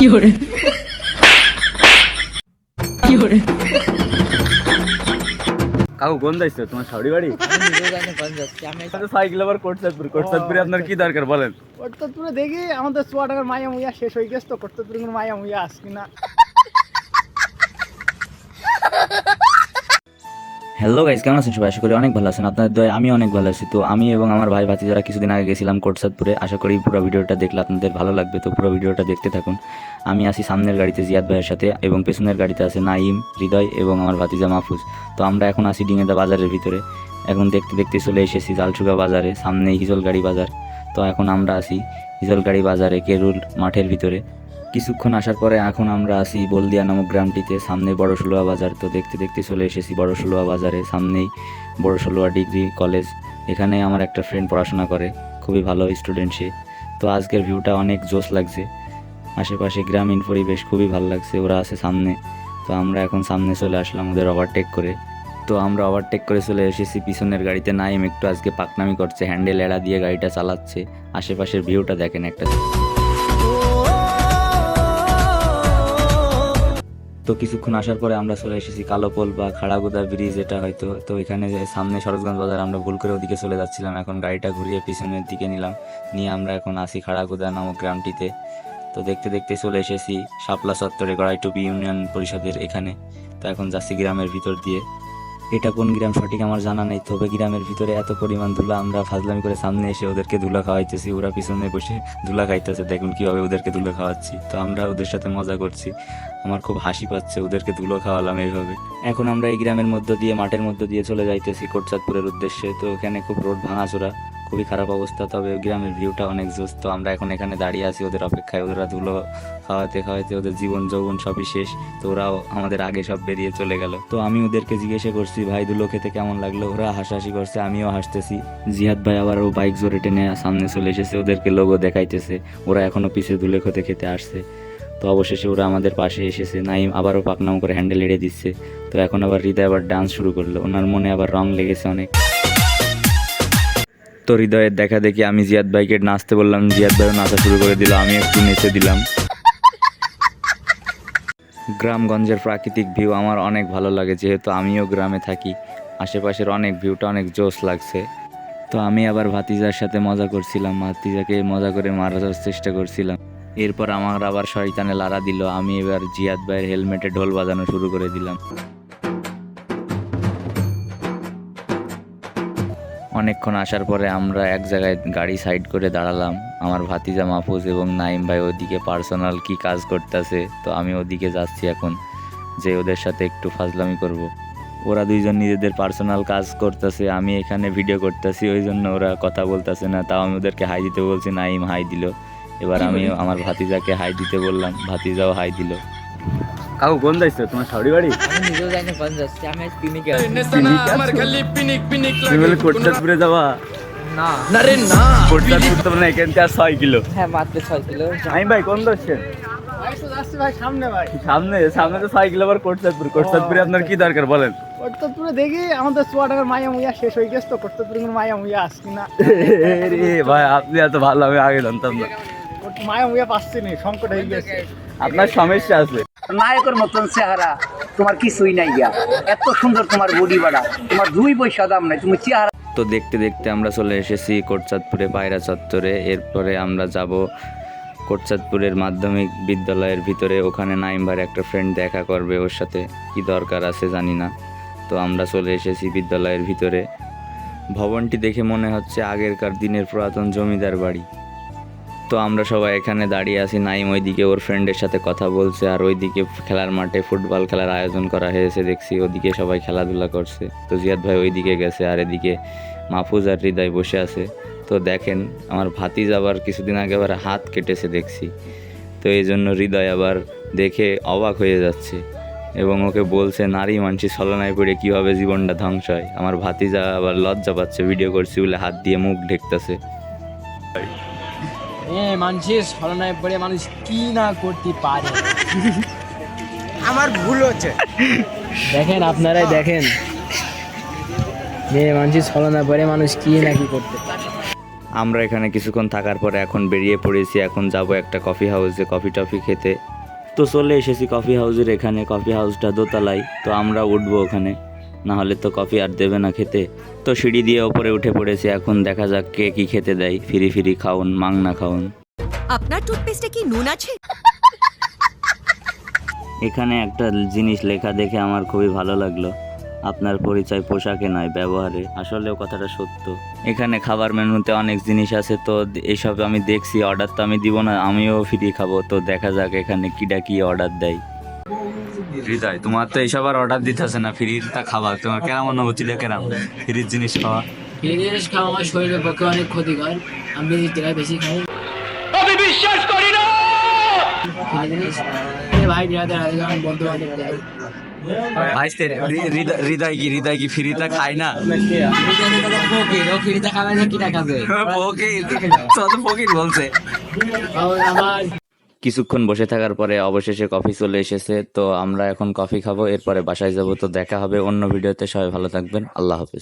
কি hore? কি কোন দাইছে তোমার শাওড়ি বাড়ি? সাইকেল আবার কোটসাদপুর। কোটসাদপুরে আপনার কি আচ্ছা। দরকার বলেন। কোটসাদপুরে দেখি আমাদের চুয়া টাকার মায়া মুইয়া শেষ হয়ে গেছে তো কোটসাদপুরে মায়া মুইয়া আসকি না হ্যালো গাইজ কেমন আছেন সবাই? আশা করি অনেক ভালো আছেন। আপনাদের দয় আমি অনেক ভালো আছি। তো আমি এবং আমার ভাই ভাতি যারা কিছুদিন আগে গেছিলাম কোটসাদপুরে, আশা করি পুরো ভিডিওটা দেখলে আপনাদের ভালো লাগবে। তো পুরো ভিডিওটা দেখতে থাকুন। আমি আছি সামনের গাড়িতে জিয়াদ ভাইয়ের সাথে এবং পেছনের গাড়িতে আছে নাইম হৃদয় এবং আমার ভাতিজা মাহফুজ। তো আমরা এখন আছি ডিঙেদা বাজারের ভিতরে। এখন দেখতে দেখতে চলে এসেছি জালসুগা বাজারে, সামনে হিজলগাড়ি বাজার। তো এখন আমরা আছি হিজলগাড়ি বাজারে কেরুল মাঠের ভিতরে। কিছুক্ষণ আসার পরে এখন আমরা আসি বলদিয়া নামক গ্রামটিতে। সামনে বড় ষোলোয়া বাজার, তো দেখতে দেখতে চলে এসেছি বড় ষোলোয়া বাজারে। সামনেই বড় ষোলোয়া ডিগ্রি কলেজ। এখানে আমার একটা ফ্রেন্ড পড়াশোনা করে, খুবই ভালো স্টুডেন্ট সে। তো আজকের ভিউটা অনেক জোশ লাগছে। আশেপাশে গ্রামীণ পরিবেশ খুবই ভালো লাগছে, ওরা আছে সামনে। তো আমরা এখন সামনে চলে আসলাম ওদের ওভারটেক করে। তো আমরা ওভারটেক করে চলে এসেছি, পিছনের গাড়িতে। নাইম একটু আজকে পাকনামি করছে হ্যান্ডেল এড়া দিয়ে গাড়িটা চালাচ্ছে। আশেপাশের ভিউটা দেখেন একটা। তো কিছুক্ষণ আসার পরে আমরা চলে এসেছি কালোপোল বা খাড়াগোদা ব্রিজ, এটা হয়তো, তো এখানে যে সামনে সরোজগঞ্জ বাজার, আমরা ভুল করে ওদিকে চলে যাচ্ছিলাম। এখন গাড়িটা ঘুরিয়ে পিছনের দিকে নিলাম। নিয়ে আমরা এখন আসি খাড়াগোদা নামক গ্রামটিতে। তো দেখতে দেখতে চলে এসেছি শাপলা চত্বরে গড়াইটুপি ইউনিয়ন পরিষদের এখানে। তো এখন যাচ্ছি গ্রামের ভিতর দিয়ে। এটা কোন গ্রাম সঠিক আমার জানা নেই। তবে গ্রামের ভিতরে এত পরিমাণ ধুলা, আমরা ফাজলামি করে সামনে এসে ওদেরকে ধুলা খাওয়াইতেছি। ওরা পিছনে বসে ধুলা খাইতেছে। দেখুন কীভাবে ওদেরকে ধুলো খাওয়াচ্ছি। তো আমরা ওদের সাথে মজা করছি। আমার খুব হাসি পাচ্ছে ওদেরকে ধুলো খাওয়ালাম এইভাবে। এখন আমরা এই গ্রামের মধ্য দিয়ে, মাঠের মধ্য দিয়ে চলে যাইতেছি কোটচাঁদপুরের উদ্দেশ্যে। তো এখানে খুব রোড ভাঙাচোরা। খুবই খারাপ অবস্থা, তবে গ্রামের ভিউটা অনেক জোস তো আমরা এখন এখানে দাঁড়িয়ে আছি ওদের অপেক্ষায়। ওরা ধুলো খাওয়াতে খাওয়াতে ওদের জীবন যৌবন সবই শেষ। তো ওরাও আমাদের আগে সব বেরিয়ে চলে গেল। তো আমি ওদেরকে জিজ্ঞাসা করছি, ভাই, ধুলো খেতে কেমন লাগল? ওরা হাসাহাসি করছে, আমিও হাসতেছি। জিহাদ ভাই আবার ও বাইক জোরে টেনে সামনে চলে এসেছে, ওদেরকে লোগো দেখাইতেছে। ওরা এখনও পিছে ধুলে খেতে খেতে আসছে। তো অবশেষে ওরা আমাদের পাশে এসেছে। নাইম আবারও পাকনাম করে হ্যান্ডেল এড়ে দিচ্ছে। তো এখন আবার হৃদয় আবার ডান্স শুরু করল। ওনার মনে আবার রং লেগেছে অনেক। তো হৃদয়ের দেখা দেখি আমি জিয়াদ ভাইকে নাচতে বললাম, জিয়াদ ভাইও নাচা শুরু করে দিল, আমি একটু নেচে দিলাম। গ্রামগঞ্জের প্রাকৃতিক ভিউ আমার অনেক ভালো লাগে, যেহেতু আমিও গ্রামে থাকি, আশেপাশের অনেক ভিউটা অনেক জোশ লাগছে। তো আমি আবার ভাতিজার সাথে মজা করছিলাম, ভাতিজাকে মজা করে মারার চেষ্টা করছিলাম। এরপর আমার আবার শয়তানে লারা দিল, আমি এবার জিয়াদ ভাইয়ের হেলমেটে ঢোল বাজানো শুরু করে দিলাম। অনেকক্ষণ আসার পরে আমরা এক জায়গায় গাড়ি সাইড করে দাঁড়ালাম। আমার ভাতিজা মাহফুজ এবং নাইম ভাই ওদিকে পার্সোনাল কি কাজ করতেছে তো আমি ওদিকে যাচ্ছি এখন যে ওদের সাথে একটু ফাজলামি করব। ওরা দুইজন নিজেদের পার্সোনাল কাজ করতেছে আমি এখানে ভিডিও করতেছি ওই জন্য ওরা কথা বলতেছে না তাও আমি ওদেরকে হাই দিতে বলছি নাইম হাই দিল। এবার আমি আমার ভাতিজাকে হাই দিতে বললাম ভাতিজাও হাই দিল। কাকু কোন দাইছো তোমার শাড়ি বাড়ি? আমি নিজেও জানি কোন যাচ্ছি আমি আজ পিনিকে তুমি বলে কোটসাদপুরে যাবা? না। কোটসাদপুর তো মানে এখান থেকে আর ছয় কিলো। হ্যাঁ মাত্র ছয় কিলো। আমি ভাই কোন ভাই সামনে ভাই। সামনে সামনে তো ছয় কিলো আবার কোটসাদপুর কোটসাদপুরে আপনার কি দরকার বলেন? কর্তপুরে দেখি আমাদের চুয়া টাকার মায়া মুইয়া শেষ হয়ে গেছে তো কোনো মায়া মুইয়া আসবি না? রে ভাই আপনি এত ভালো আমি আগে জানতাম না। মায়া মুইয়া পাচ্ছি নি সংকট হয়ে গেছে। আপনার সমস্যা আছে। নায়কের মতন চেহারা, তোমার কিছুই নাই গিয়া। এত সুন্দর তোমার বডি বাড়া, তোমার দুই পয়সা দাম নাই, তুমি চেহারা তো দেখতে দেখতে আমরা চলে এসেছি কোটচাঁদপুরে, পায়রা চত্বরে। এরপরে আমরা যাব কোটচাঁদপুরের মাধ্যমিক বিদ্যালয়ের ভিতরে। ওখানে নাইমবার একটা ফ্রেন্ড দেখা করবে ওর সাথে, কি দরকার আছে জানি না। তো আমরা চলে এসেছি বিদ্যালয়ের ভিতরে। ভবনটি দেখে মনে হচ্ছে আগেরকার দিনের পুরাতন জমিদার বাড়ি। তো আমরা সবাই এখানে দাঁড়িয়ে আছি। নাইম ওইদিকে ওর ফ্রেন্ডের সাথে কথা বলছে আর ওইদিকে খেলার মাঠে ফুটবল খেলার আয়োজন করা হয়েছে দেখছি। ওদিকে সবাই খেলাধুলা করছে। তো জিয়াদ ভাই ওইদিকে গেছে আর এদিকে মাহফুজ আর হৃদয় বসে আছে। তো দেখেন আমার ভাতিজ আবার কিছুদিন আগে আবার হাত কেটেছে দেখছি। তো এই জন্য হৃদয় আবার দেখে অবাক হয়ে যাচ্ছে এবং ওকে বলছে, নারী মানসি ছলনায় পড়ে কীভাবে জীবনটা ধ্বংস হয়? আমার ভাতিজা আবার লজ্জা পাচ্ছে, ভিডিও করছি বলে হাত দিয়ে মুখ ঢেকতেছে। এ মানুষের ছলনায় পড়ে মানুষ কি না করতে পারে? আমার ভুল হচ্ছে। দেখেন আপনারাই দেখেন। মেয়ে মানুষের ছলনা পড়ে মানুষ কি না কি করতে পারে? আমরা এখানে কিছুক্ষণ থাকার পরে এখন বেরিয়ে পড়েছি এখন যাব একটা কফি হাউসে কফি টফি খেতে। তো চলে এসেছি কফি হাউসের এখানে কফি হাউসটা দোতলায়। তো আমরা উঠবো ওখানে। না হলে তো কফি আর দেবে না খেতে। তো সিঁড়ি দিয়ে ওপরে উঠে পড়েছি এখন দেখা যাক কে কি খেতে দেয়। ফিরি ফিরি খাউন মাংনা খাউন। আপনার টুথপেস্টে কি নুন আছে? এখানে একটা জিনিস লেখা দেখে আমার খুবই ভালো লাগল। আপনার পরিচয় পোশাকে নয় ব্যবহারে। আসলেও কথাটা সত্য। এখানে খাবার মেনুতে অনেক জিনিস আছে তো এসব আমি দেখছি। অর্ডার তো আমি দিব না আমিও ফ্রি খাব। তো দেখা যাক এখানে কিটা কি অর্ডার দেয়। হৃদয় তোমার তো এইসব আর অর্ডার দিতেছে না ফ্রিটা খাবার তোমার কেমন অনুভূতি কেরাম? ফ্রির জিনিস খাওয়া? এই জিনিস খাওয়া আমার শরীরের পক্ষে অনেক ক্ষতিকর। আমি বেশি খাই। আমি বিশ্বাস করি না! ভাই বিরাদের আগে বন্ধু বান্ধব যায় ভাই হৃদয় কি হৃদয় কি ফ্রিটা খায় না? ফিরিতে খাবে না কিনা খাবে? ফকির তো ফকির বলছে। আমার কিছুক্ষণ বসে থাকার পরে অবশেষে কফি চলে এসেছে, তো আমরা এখন কফি খাব, এরপরে বাসায় যাব, তো দেখা হবে অন্য ভিডিওতে। সবাই ভালো থাকবেন, আল্লাহ হাফিজ।